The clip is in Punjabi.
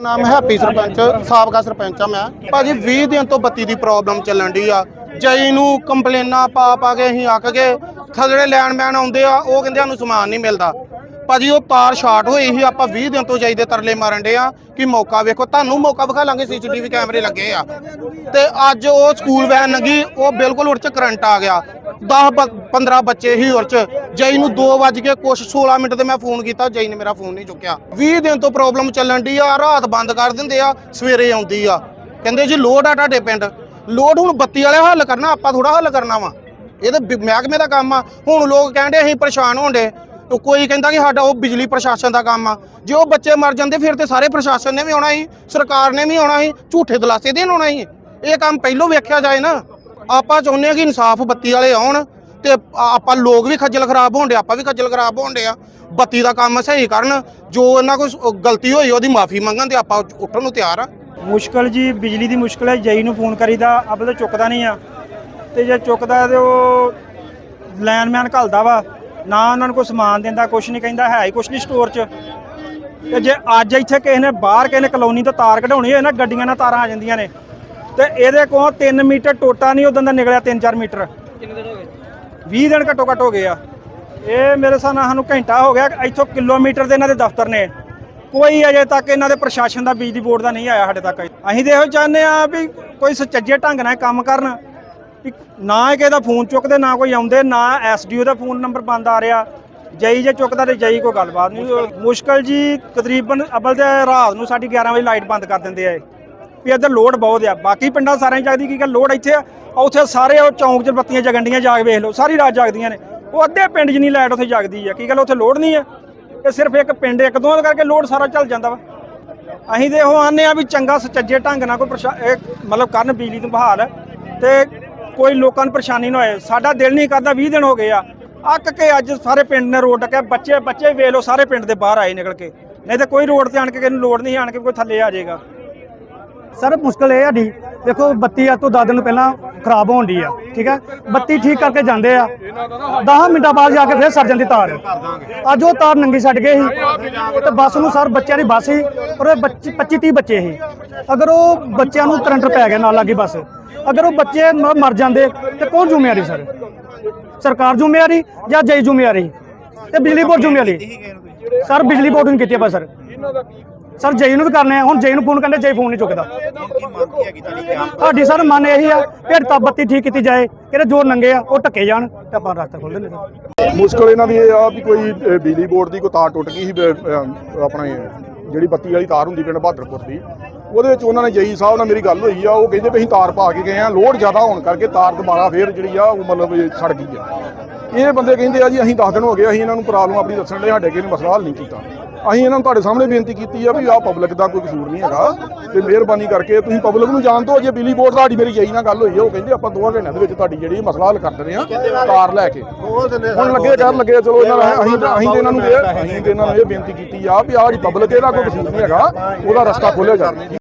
ਨਾਮ ਹੈਪੀ ਸਰਪੰਚ, ਸਾਬਕਾ ਸਰਪੰਚ ਆ ਮੈਂ। ਭਾਜੀ 20 ਦਿਨ ਤੋਂ ਬੱਤੀ ਦੀ ਪ੍ਰੋਬਲਮ ਚੱਲਣ ਦੀ ਆ। ਜਈ ਨੂੰ ਕੰਪਲੇਨਾਂ ਪਾ ਪਾ ਕੇ ਅਸੀਂ ਅੱਕ ਗਏ। ਥੱਲੇ ਲੈਂਡਮੈਨ ਆਉਂਦੇ ਆ, ਉਹ ਕਹਿੰਦੇ ਸਾਨੂੰ ਸਮਾਨ ਨਹੀਂ ਮਿਲਦਾ। ਭਾਜੀ, ਉਹ ਤਾਰ ਸ਼ਾਰਟ ਹੋਈ ਸੀ, ਆਪਾਂ 20 ਦਿਨ ਤੋਂ ਜਾਈ ਦੇ ਤਰਲੇ ਮਾਰਨ ਦੇ ਆ ਕਿ ਮੌਕਾ ਵੇਖੋ। ਤੁਹਾਨੂੰ ਮੌਕਾ ਵਿਖਾ ਲਾਂਗੇ, ਸੀਸੀਟੀਵੀ ਕੈਮਰੇ ਲੱਗੇ ਆ। ਤੇ ਅੱਜ ਉਹ ਸਕੂਲ ਵੈਨ ਲੰਗੀ ਉਹ ਬਿਲਕੁਲ ਉੜ ਚ ਕਰੰਟ ਆ ਗਿਆ। 10 15 ਬੱਚੇ ਹੀ ਉੜ ਚ। ਜਈ ਨੂੰ 2 ਵੱਜ ਕੇ ਕੁਛ 16 ਮਿੰਟ ਤੇ ਮੈਂ ਫੋਨ ਕੀਤਾ ਜਈ ਨੇ ਮੇਰਾ ਫੋਨ ਨਹੀਂ ਚੁੱਕਿਆ। 20 ਦਿਨ ਤੋਂ ਪ੍ਰੋਬਲਮ ਚੱਲਣ ਦੀ ਆ, ਰਾਤ ਬੰਦ ਕਰ ਦਿੰਦੇ ਆ, ਸਵੇਰੇ ਆਉਂਦੀ ਆ। ਕਹਿੰਦੇ ਜੀ ਲੋਡ ਆ ਤੁਹਾਡੇ ਪਿੰਡ। ਲੋਡ ਹੁਣ ਬੱਤੀ ਵਾਲੇ ਹੱਲ ਕਰਨਾ, ਆਪਾਂ ਥੋੜਾ ਹੱਲ ਕਰਨਾ ਵਾ। ਇਹ ਤਾਂ ਬਿ- ਮਹਿਕਮੇ ਦਾ ਕੰਮ ਆ। ਹੁਣ ਲੋਕ ਕਹਿੰਦੇ ਅਸੀਂ ਪਰੇਸ਼ਾਨ ਹੋਣਦੇ ਕੋਈ ਕਹਿੰਦਾ ਕਿ ਸਾਡਾ ਉਹ ਬਿਜਲੀ ਪ੍ਰਸ਼ਾਸਨ ਦਾ ਕੰਮ ਆ। ਜੇ ਉਹ ਬੱਚੇ ਮਰ ਜਾਂਦੇ, ਫਿਰ ਤੇ ਸਾਰੇ ਪ੍ਰਸ਼ਾਸਨ ਨੇ ਵੀ ਆਉਣਾ ਸੀ, ਸਰਕਾਰ ਨੇ ਵੀ ਆਉਣਾ ਸੀ, ਝੂਠੇ ਦਲਾਸੇ ਦੇਣ ਆਉਣਾ ਸੀ। ਇਹ ਕੰਮ ਪਹਿਲੋਂ ਵੇਖਿਆ ਜਾਏ ਨਾ। ਆਪਾਂ ਚਾਹੁੰਦੇ ਆ ਕਿ ਇਨਸਾਫ ਬੱਤੀ ਵਾਲੇ ਆਉਣ ਤੇ ਆਪਾਂ ਲੋਕ ਵੀ ਖੱਜਲ ਖਰਾਬ ਹੋਣ ਦੇ ਆਪਾਂ ਵੀ ਖੱਜਲ ਖਰਾਬ ਹੋਣ ਦੇ ਆ। ਬੱਤੀ ਦਾ ਕੰਮ ਸਹੀ ਕਰਨ, ਜੋ ਇਹਨਾਂ ਕੋਈ ਗਲਤੀ ਹੋਈ ਉਹਦੀ ਮਾਫੀ ਮੰਗਣ ਤੇ ਆਪਾਂ ਉੱਠਣ ਨੂੰ ਤਿਆਰ ਆ। ਮੁਸ਼ਕਲ ਜੀ, ਬਿਜਲੀ ਦੀ ਮੁਸ਼ਕਲ ਹੈ, ਜਈ ਨੂੰ ਫੋਨ ਕਰੀਦਾ ਅਬਲ ਤਾਂ ਚੁੱਕਦਾ ਨਹੀਂ ਆ। ਤੇ ਜੇ ਚੁੱਕਦਾ ਤੇ ਉਹ ਲਾਈਨਮੈਨ ਘੱਲਦਾ ਵਾ, ਨਾ ਉਹਨਾਂ ਨੂੰ ਕੋਈ ਸਮਾਨ ਦਿੰਦਾ, ਕੁਛ ਨਹੀਂ ਕਹਿੰਦਾ, ਹੈ ਹੀ ਕੁਛ ਨਹੀਂ ਸਟੋਰ 'ਚ। ਤੇ ਜੇ ਅੱਜ ਇੱਥੇ ਕਿਸੇ ਨੇ ਬਾਹਰ ਕਿਸੇ ਨੇ ਕਲੋਨੀ ਤੋਂ ਤਾਰ ਕਢਾਉਣੀ ਹੋਏ ਨਾ, ਗੱਡੀਆਂ ਨਾਲ ਤਾਰਾਂ ਆ ਜਾਂਦੀਆਂ ਨੇ ਤੇ ਇਹਦੇ ਕੋਲ 3 ਮੀਟਰ ਟੋਟਾ ਨਹੀਂ ਉਦੋਂ ਦਾ ਨਿਕਲਿਆ 3-4 ਮੀਟਰ। ਕਿੰਨੇ ਦਿਨ ਹੋ ਗਏ? 20 ਦਿਨ ਘੱਟੋ ਘੱਟ ਹੋ ਗਏ ਆ। ਇਹ ਮੇਰੇ ਹਿਸਾਬ ਨਾਲ ਸਾਨੂੰ ਘੰਟਾ ਹੋ ਗਿਆ ਇੱਥੋਂ ਕਿਲੋਮੀਟਰ ਦੇ ਇਹਨਾਂ ਦੇ ਦਫ਼ਤਰ ਨੇ। ਕੋਈ ਅਜੇ ਤੱਕ ਇਹਨਾਂ ਦੇ ਪ੍ਰਸ਼ਾਸਨ ਦਾ ਬਿਜਲੀ ਬੋਰਡ ਦਾ ਨਹੀਂ ਆਇਆ ਸਾਡੇ ਤੱਕ। ਅਸੀਂ ਤੇ ਇਹੋ ਚਾਹੁੰਦੇ ਆ ਵੀ ਕੋਈ ਸੁਚੱਜੇ ਢੰਗ ਨਾਲ ਕੰਮ ਕਰਨ ਨਾ ਕਿਸੇ ਦਾ ਫੋਨ ਚੁੱਕਦੇ ਨਾ ਕੋਈ ਆਉਂਦੇ ਨਾ ਐਸਡੀਓ ਦਾ ਫੋਨ ਨੰਬਰ ਬੰਦ ਆ ਰਿਹਾ। ਜਈ ਜੇ ਚੁੱਕਦਾ ਤੇ ਜਈ ਕੋਈ ਗੱਲਬਾਤ ਨਹੀਂ। ਮੁਸ਼ਕਲ। ਜੀ ਤਕਰੀਬਨ ਅਬਲ ਤੇ ਰਾਤ ਨੂੰ ਸਾਡੀ 11 ਵਜੇ ਲਾਈਟ ਬੰਦ ਕਰ ਦਿੰਦੇ ਆ। ਵੀ ਇੱਧਰ ਲੋਡ ਬਹੁਤ ਆ। ਬਾਕੀ ਪਿੰਡਾਂ ਸਾਰਿਆਂ 'ਚ ਜਗਦੀ ਕੀ ਗੱਲ, ਲੋਡ ਇੱਥੇ ਆ। ਉੱਥੇ ਸਾਰੇ ਉਹ ਚੌਂਕ 'ਚ ਬੱਤੀਆਂ ਜਗੰਡੀਆਂ ਜਾਗ ਵੇਖ ਲਓ, ਸਾਰੀ ਰਾਤ ਜਾਗਦੀਆਂ ਨੇ। ਉਹ ਅੱਧੇ ਪਿੰਡ 'ਚ ਨਹੀਂ, ਲਾਈਟ ਉੱਥੇ ਜਾਗਦੀ ਆ। ਕੀ ਗੱਲ, ਉੱਥੇ ਲੋਡ ਨਹੀਂ ਆ? ਇਹ ਸਿਰਫ ਇੱਕ ਪਿੰਡ, ਇੱਕ ਦੋ ਕਰਕੇ ਲੋਡ ਸਾਰਾ ਚੱਲ ਜਾਂਦਾ ਵਾ। ਅਸੀਂ ਤੇ ਉਹ ਆਨੇ ਆ ਵੀ ਚੰਗਾ ਸੁਚੱਜੇ ਢੰਗ ਨਾਲ ਕੋਈ ਪ੍ਰਸ਼ਾ- ਇਹ ਮਤਲਬ ਕਰਨ ਬਿਜਲੀ ਤੋਂ ਬਹਾਲ। ਤੇ ਕੋਈ ਲੋਕਾਂ ਨੂੰ ਪਰੇਸ਼ਾਨੀ ਨਾ ਹੋਏ। ਸਾਡਾ ਦਿਲ ਨਹੀਂ ਕਰਦਾ 20 ਦਿਨ ਹੋ ਗਏ ਆ। ਅੱਕ ਕੇ ਅੱਜ ਸਾਰੇ ਪਿੰਡ ਨੇ ਰੋਡ ਟੱਕਿਆ ਬੱਚੇ ਬੱਚੇ ਵੇਖ ਲਓ, ਸਾਰੇ ਪਿੰਡ ਦੇ ਬਾਹਰ ਆਏ ਨਿਕਲ ਕੇ। ਨਹੀਂ ਤੇ ਕੋਈ ਰੋਡ ਤੇ ਆਣ ਕੇ ਕਿਸੇ ਨੂੰ ਲੋੜ ਨਹੀਂ, ਆਣ ਕੇ ਕੋਈ ਥੱਲੇ ਆ ਜਾਏਗਾ। ਸਰ, ਮੁਸ਼ਕਲ ਇਹ ਆ ਸਾਡੀ। ਦੇਖੋ, ਬੱਤੀ ਅੱਜ ਤੋਂ 10 ਦਿਨ ਪਹਿਲਾਂ ਖਰਾਬ ਹੋਣ ਦੀ ਆ, ਠੀਕ ਹੈ ਬੱਤੀ ਠੀਕ ਕਰਕੇ ਜਾਂਦੇ ਆ। 10 ਮਿੰਟਾਂ ਬਾਅਦ ਜਾ ਕੇ ਫਿਰ ਸਰ ਜਾਂਦੀ ਤਾਰ। ਅੱਜ ਉਹ ਤਾਰ ਨੰਗੀ ਛੱਡ ਗਏ ਸੀ। ਤੇ ਬੱਸ ਨੂੰ ਸਰ, ਬੱਚਿਆਂ ਦੀ ਬੱਸ ਸੀ ਔਰ 25 30 ਬੱਚੇ ਸੀ। ਅਗਰ ਉਹ ਬੱਚਿਆਂ ਨੂੰ ਕਰੰਟ ਪੈ ਗਿਆ ਨਾਲ ਲੱਗੀ ਬੱਸ, ਅਗਰ ਉਹ ਬੱਚੇ ਮਰ ਜਾਂਦੇ, ਤੇ ਕੌਣ ਜ਼ਿੰਮੇਵਾਰੀ ਸਰ? ਸਰਕਾਰ ਜ਼ਿੰਮੇਵਾਰੀ ਜਾਂ ਜਈ ਜ਼ਿੰਮੇਵਾਰੀ? ਤੇ ਬਿਜਲੀ ਬੋਰਡ ਜ਼ਿੰਮੇਵਾਰੀ? ਸਰ, ਬਿਜਲੀ ਬੋਰਡ ਨੂੰ ਕੀਤੀ ਆ ਬਸ ਸਰ। ਸਰ ਜਈ ਨੂੰ ਵੀ ਕਰਨੇ ਆ। ਹੁਣ ਜਈ ਨੂੰ ਫੋਨ ਕਰਦੇ ਜਈ ਫੋਨ ਨਹੀਂ ਚੁੱਕਦਾ। ਸਾਡੀ ਸਰ, ਮੰਨ ਇਹੀ ਆ ਫਿਰ ਤਾਂ ਠੀਕ ਕੀਤੀ ਜਾਏ, ਕਿਹੜੇ ਜੋਰ ਨੰਗੇ ਆ, ਉਹ ਟੱਕੇ ਜਾਣ, ਤੇ ਆਪਾਂ ਰਸਤਾ ਖੋਲ ਦਿੰਦੇ ਸਰ। ਮੁਸ਼ਕਲ ਇਹਨਾਂ ਦੀ ਇਹ ਆ ਵੀ ਕੋਈ ਬਿਜਲੀ ਬੋਰਡ ਦੀ ਕੋਈ ਤਾਰ ਟੁੱਟ ਗਈ ਸੀ ਆਪਣੇ ਜਿਹੜੀ ਬੱਤੀ ਵਾਲੀ ਤਾਰ ਹੁੰਦੀ ਪਿੰਡ ਬਹਾਦਰਪੁਰ ਦੀ, ਉਹਦੇ ਵਿੱਚ ਉਹਨਾਂ ਨੇ ਜਈ ਸਾਹਿਬ ਨਾਲ ਮੇਰੀ ਗੱਲ ਹੋਈ ਆ, ਉਹ ਕਹਿੰਦੇ ਵੀ ਅਸੀਂ ਤਾਰ ਪਾ ਕੇ ਗਏ ਆ ਲੋਡ ਜ਼ਿਆਦਾ ਹੋਣ ਕਰਕੇ ਤਾਰ ਦੁਬਾਰਾ ਫੇਰ ਜਿਹੜੀ ਆ, ਉਹ ਮਤਲਬ ਸੜ ਗਈ ਆ। ਇਹ ਬੰਦੇ ਕਹਿੰਦੇ ਆ ਜੀ, ਅਸੀਂ 10 ਦਿਨ ਹੋ ਗਏ, ਅਸੀਂ ਇਹਨਾਂ ਨੂੰ ਪ੍ਰੋਬਲਮ ਆਪਣੀ ਦੱਸਣ ਲਈ ਸਾਡੇ ਕਿਸੇ ਨੇ ਮਸਲਾ ਹੱਲ ਨਹੀਂ ਕੀਤਾ। ਅਸੀਂ ਇਹਨਾਂ ਨੂੰ ਤੁਹਾਡੇ ਸਾਹਮਣੇ ਬੇਨਤੀ ਕੀਤੀ ਆ ਵੀ ਆਹ ਪਬਲਿਕ ਦਾ ਕੋਈ ਕਸੂਰ ਨਹੀਂ ਹੈਗਾ ਤੇ ਮਿਹਰਬਾਨੀ ਕਰਕੇ ਤੁਸੀਂ ਪਬਲਿਕ ਨੂੰ ਜਾਣ ਦਿਓ, ਜੇ ਬਿਜਲੀ ਬੋਰਡ ਤੁਹਾਡੀ ਮੇਰੀ ਜਈ ਨਾਲ ਗੱਲ ਹੋਈ ਆ, ਉਹ ਕਹਿੰਦੇ ਆਪਾਂ ਦੋਵਾਂ ਘੰਟਿਆਂ ਦੇ ਵਿੱਚ ਤੁਹਾਡੀ ਜਿਹੜੀ ਮਸਲਾ ਹੱਲ ਕਰ ਦਿੰਦੇ ਆ, ਕਾਰ ਲੈ ਕੇ। ਹੁਣ ਲੱਗੇ ਡਰ ਲੱਗੇ, ਚਲੋ ਇਹਨਾਂ ਨਾਲ ਅਸੀਂ ਅਸੀਂ ਤੇ ਇਹਨਾਂ ਨੂੰ ਇਹ ਅਸੀਂ ਤੇ ਇਹਨਾਂ ਨੂੰ ਇਹ ਬੇਨਤੀ ਕੀਤੀ ਆ ਵੀ ਆਹ ਜਿਹੜੀ ਪਬਲਿਕ ਇਹਦਾ ਕੋਈ ਕਸੂਰ ਨਹੀਂ ਹੈਗਾ, ਉਹਦਾ ਰਸਤਾ ਖੋਲ੍ਹਿਆ ਜਾਵੇ।